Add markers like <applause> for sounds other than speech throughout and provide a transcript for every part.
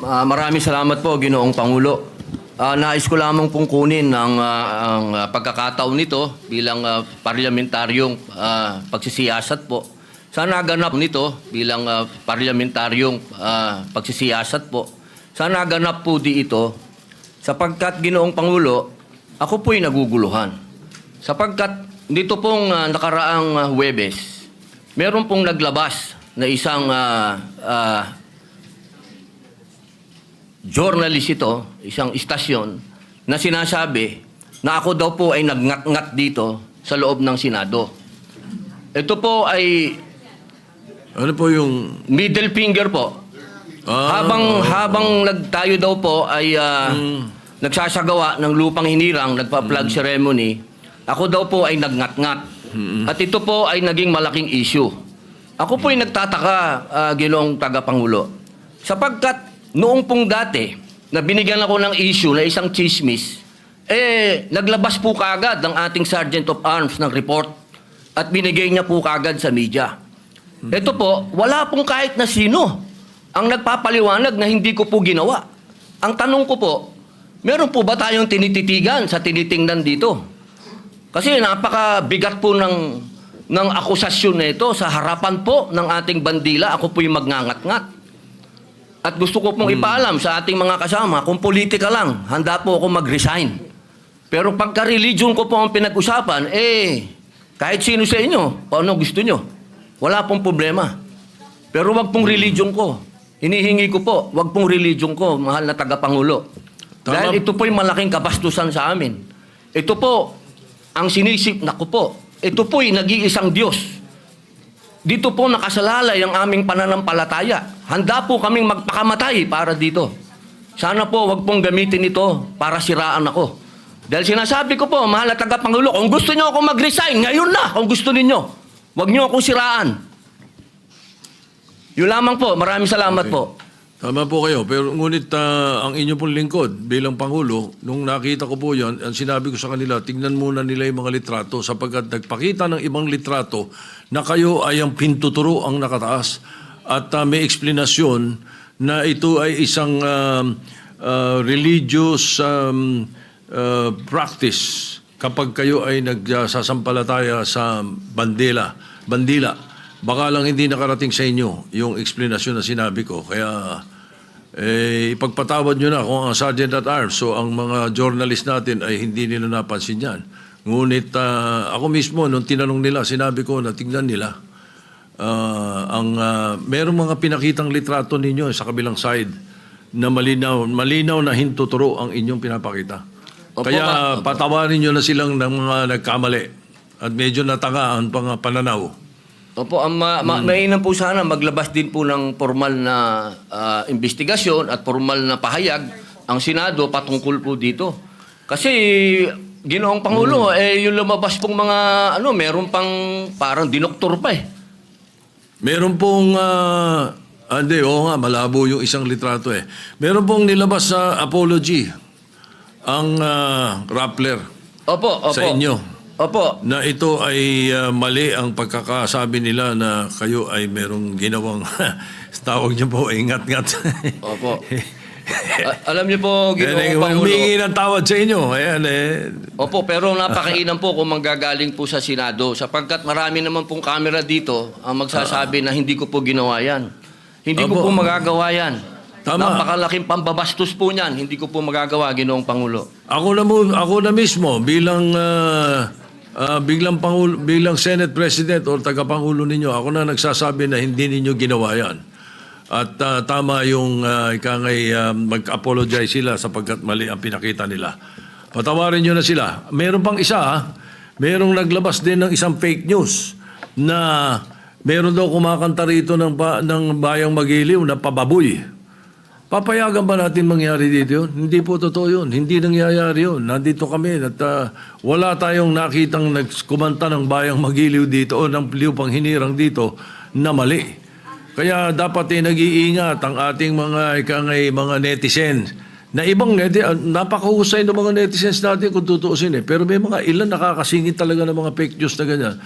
Ah, maraming salamat po, Ginoong Pangulo. Ah, nais ko lamang pong kunin ang, ah, ang ah, pagkakataon nito bilang ah, parlamentaryong ah, pagsisiyasat po. Sa naganap nito bilang ah, parlamentaryong ah, pagsisiyasat po. Sa naganap po di ito, sapagkat Ginoong Pangulo, ako po'y naguguluhan. Sapagkat dito pong ah, nakaraang ah, Huwebes, meron pong naglabas na isang ah, ah, journalist ito, isang istasyon, na sinasabi na ako daw po ay nagngat-ngat dito sa loob ng Senado. Ito po ay Ano po yung... middle finger po. Ah, habang habang nagtayo daw po ay ah, nagsasagawa ng lupang hinirang, nagpa-flag ceremony, ako daw po ay nagngat-ngat. At ito po ay naging malaking issue. Ako po ay nagtataka, ah, Ginoong Tagapangulo, sapagkat noong pong dati na binigyan ako ng issue na isang chismis, eh, naglabas po kaagad ng ating Sergeant of Arms ng report at binigay niya po kaagad sa media. Ito po, wala pong kahit na sino ang nagpapaliwanag na hindi ko po ginawa. Ang tanong ko po, meron po ba tayong tinititigan sa tinitingnan dito? Kasi napakabigat po ng, ng akusasyon na ito sa harapan po ng ating bandila. Ako po yung magngangat-ngat. At gusto ko pong ipaalam sa ating mga kasama, kung politika lang, handa po ako mag-resign. Pero pagka religion ko po ang pinag-usapan, eh, kahit sino sa inyo, paano gusto nyo? Wala pong problema. Pero wag pong religion ko. Hinihingi ko po, wag pong religion ko, mahal na tagapangulo. Tama. Dahil ito po yung malaking kabastusan sa amin. Ito po, ang sinisip, naku po, ito po yung nag-iisang Diyos. Dito po nakasalalay ang aming pananampalataya. Handa po kaming magpakamatay para dito. Sana po wag pong gamitin ito para siraan ako. Dahil sinasabi ko po, mahal na tagapangulo, kung gusto niyo ako mag-resign, ngayon na, kung gusto ninyo. Huwag niyo akong siraan. Yun lamang po. Maraming salamat Okay. po. Tama po kayo. Pero ngunit ah, ang inyo pong lingkod bilang Pangulo, nung nakita ko po yan, ang sinabi ko sa kanila, tingnan muna nila yung mga litrato sapagkat nagpakita ng ibang litrato na kayo ay ang pintuturo ang nakataas at ah, may eksplanasyon na ito ay isang um, ah, religious um, ah, practice kapag kayo ay nagsasampalataya sa bandila. Bandila. Baka lang hindi nakarating sa inyo yung explanation na sinabi ko. Kaya eh, ipagpatawad nyo na kung ang Sergeant at Arms, so ang mga journalist natin ay hindi nila napansin yan. Ngunit ah, ako mismo, nung tinanong nila, sinabi ko na tingnan nila. Ah, ang ah, merong mga pinakitang litrato ninyo sa kabilang side na malinaw, malinaw na hintuturo ang inyong pinapakita. Opo, Kaya opo. patawarin nyo na silang ng mga nagkamali at medyo natangaan pang pananaw. Opo, ang ma- ma- mainam po sana maglabas din po ng formal na ah, investigasyon at formal na pahayag ang Senado patungkol po dito. Kasi Ginoong Pangulo, eh yung lumabas pong mga ano, meron pang parang dinoktor pa eh. Meron pong, ah, hindi, oo nga, malabo yung isang litrato eh. Meron pong nilabas sa apology ang ah, Rappler Opo, opo. sa inyo Opo. na ito ay ah, mali ang pagkakasabi nila na kayo ay merong ginawang, <laughs> tawag niyo po, ingat-ngat. Opo. <laughs> Alam niyo po, Ginoong Pangulo. humingi ng tawad sa inyo. Ayan eh. Opo, pero napakainam po kung manggagaling po sa Senado sapagkat marami naman pong camera dito ang magsasabi na hindi ko po ginawa yan. Hindi ko Opo. po magagawa yan. Tama. Napakalaking pambabastos po niyan. Hindi ko po magagawa, Ginoong Pangulo. Ako na mo, ako na mismo bilang ah, ah, biglang pangulo, bilang Senate President o tagapangulo ninyo, ako na nagsasabi na hindi ninyo ginawa 'yan. At ah, tama yung uh, ikangay ah, mag-apologize sila sapagkat mali ang pinakita nila. Patawarin nyo na sila. Meron pang isa, ah. merong naglabas din ng isang fake news na meron daw kumakanta rito ng, ba, ng bayang magiliw na pababoy. Papayagan ba natin mangyari dito yun? Hindi po totoo yun. Hindi nangyayari yun. Nandito kami at ah, wala tayong nakitang nagkumanta ng bayang magiliw dito o ng liupang hinirang dito na mali. Kaya dapat eh, nag-iingat ang ating mga ikangay mga netizens na ibang neti, ah, napakahusay ng mga netizens natin kung tutuusin eh. Pero may mga ilan nakakasingit talaga ng mga fake news na ganyan.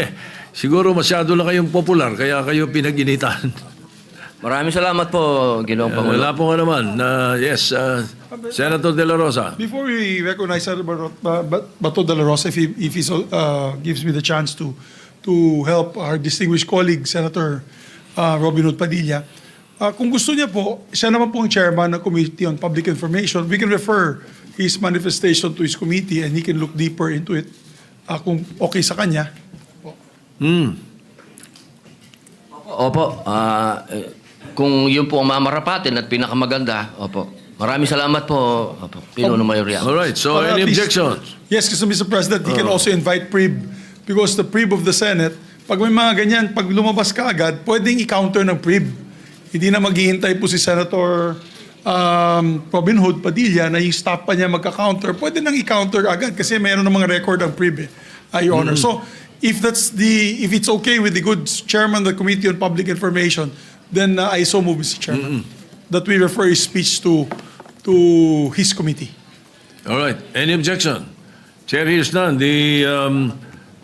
<laughs> Siguro masyado lang kayong popular kaya kayo pinag-initan. Maraming salamat po, Ginoong Pangulo. Wala po nga naman. Uh, yes, uh, Senator De La Rosa. Before we recognize Senator Bato de la Rosa, if he, if he so, uh, gives me the chance to to help our distinguished colleague, Senator uh, Robin Hood Padilla, uh, kung gusto niya po, siya naman po ang chairman ng Committee on Public Information. We can refer his manifestation to his committee and he can look deeper into it uh, kung okay sa kanya. Hmm. Opo, ah, eh, kung yun po ang mamarapatin at pinakamaganda, opo. Maraming salamat po, opo, Pinuno Mayoria. All right, so Para any at least- objections? Yes, kasi Mr. President, he can also invite PRIB because the PRIB of the Senate, pag may mga ganyan, pag lumabas ka agad, pwedeng i-counter ng PRIB. Hindi na maghihintay po si Senator um, Robin Hood Padilla na yung staff pa niya magka-counter. Pwede nang i-counter agad kasi mayroon ng mga record ang PRIB eh, uh, Your Honor. So, if that's the, if it's okay with the good chairman of the Committee on Public Information, then uh, I so move, Mr. Chairman, that we refer his speech to to his committee. All right, any objection? Chair hears none. The, um,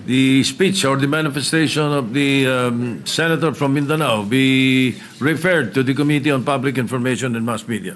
the speech or the manifestation of the um, senator from Mindanao be referred to the Committee on Public Information and Mass Media.